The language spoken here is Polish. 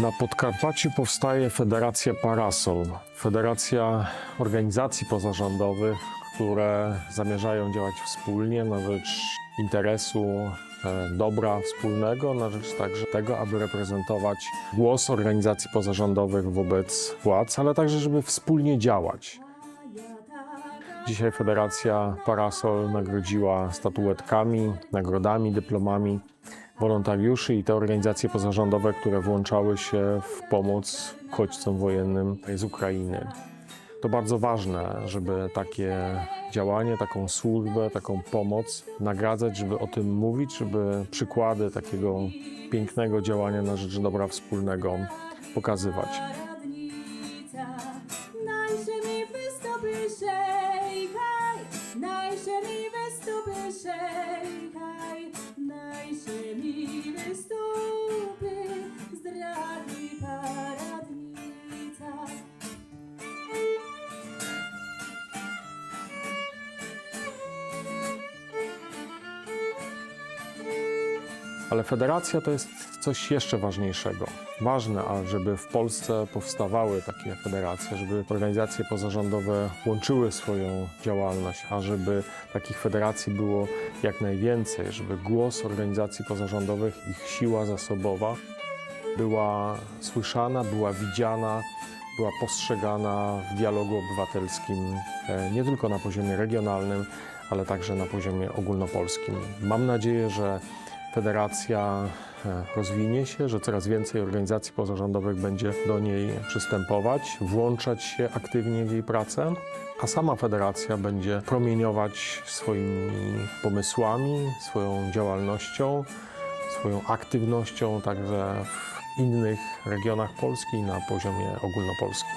Na Podkarpaciu powstaje Federacja Parasol. Federacja organizacji pozarządowych, które zamierzają działać wspólnie na rzecz interesu e, dobra wspólnego, na rzecz także tego, aby reprezentować głos organizacji pozarządowych wobec władz, ale także, żeby wspólnie działać. Dzisiaj Federacja Parasol nagrodziła statuetkami, nagrodami, dyplomami wolontariuszy i te organizacje pozarządowe, które włączały się w pomoc uchodźcom wojennym z Ukrainy. To bardzo ważne, żeby takie działanie, taką służbę, taką pomoc nagradzać, żeby o tym mówić, żeby przykłady takiego pięknego działania na rzecz dobra wspólnego pokazywać. Ale federacja to jest coś jeszcze ważniejszego. Ważne, żeby w Polsce powstawały takie federacje, żeby organizacje pozarządowe łączyły swoją działalność, a żeby takich federacji było jak najwięcej, żeby głos organizacji pozarządowych, ich siła zasobowa była słyszana, była widziana, była postrzegana w dialogu obywatelskim, e, nie tylko na poziomie regionalnym, ale także na poziomie ogólnopolskim. Mam nadzieję, że federacja e, rozwinie się, że coraz więcej organizacji pozarządowych będzie do niej przystępować, włączać się aktywnie w jej pracę, a sama federacja będzie promieniować swoimi pomysłami, swoją działalnością, swoją aktywnością także w innych regionach Polski i na poziomie ogólnopolskim.